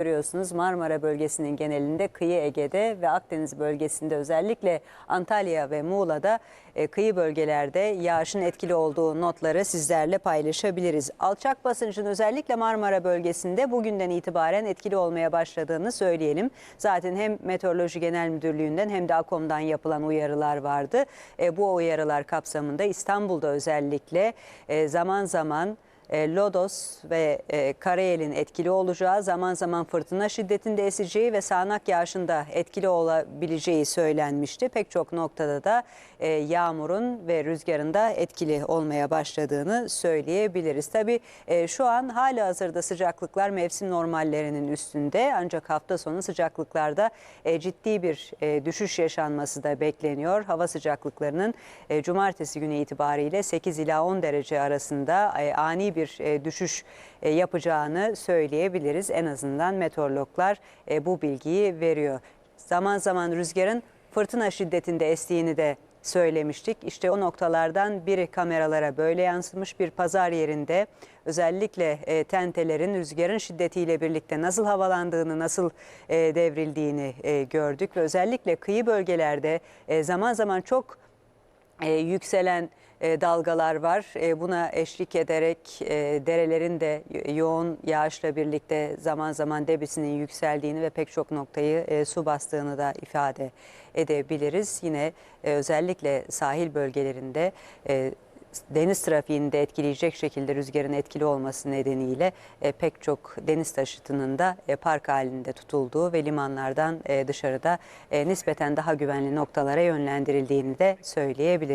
Görüyorsunuz Marmara bölgesinin genelinde kıyı Ege'de ve Akdeniz bölgesinde özellikle Antalya ve Muğla'da e, kıyı bölgelerde yağışın etkili olduğu notları sizlerle paylaşabiliriz. Alçak basıncın özellikle Marmara bölgesinde bugünden itibaren etkili olmaya başladığını söyleyelim. Zaten hem Meteoroloji Genel Müdürlüğü'nden hem de AKOM'dan yapılan uyarılar vardı. E, bu uyarılar kapsamında İstanbul'da özellikle e, zaman zaman e, Lodos ve e, Karayel'in etkili olacağı, zaman zaman fırtına şiddetinde eseceği ve sağanak yağışın da etkili olabileceği söylenmişti. Pek çok noktada da e, yağmurun ve rüzgarın da etkili olmaya başladığını söyleyebiliriz. Tabii e, şu an hala hazırda sıcaklıklar mevsim normallerinin üstünde ancak hafta sonu sıcaklıklarda ciddi bir düşüş yaşanması da bekleniyor. Hava sıcaklıklarının cumartesi günü itibariyle 8 ila 10 derece arasında ani bir e, düşüş e, yapacağını söyleyebiliriz. En azından meteorologlar e, bu bilgiyi veriyor. Zaman zaman rüzgarın fırtına şiddetinde estiğini de söylemiştik. İşte o noktalardan biri kameralara böyle yansımış bir pazar yerinde özellikle e, tentelerin rüzgarın şiddetiyle birlikte nasıl havalandığını, nasıl e, devrildiğini e, gördük ve özellikle kıyı bölgelerde e, zaman zaman çok e, yükselen dalgalar var. E, buna eşlik ederek e, derelerin de yoğun yağışla birlikte zaman zaman debisinin yükseldiğini ve pek çok noktayı e, su bastığını da ifade edebiliriz. Yine e, özellikle sahil bölgelerinde e, deniz trafiğini de etkileyecek şekilde rüzgarın etkili olması nedeniyle e, pek çok deniz taşıtının da e, park halinde tutulduğu ve limanlardan e, dışarıda e, nispeten daha güvenli noktalara yönlendirildiğini de söyleyebiliriz.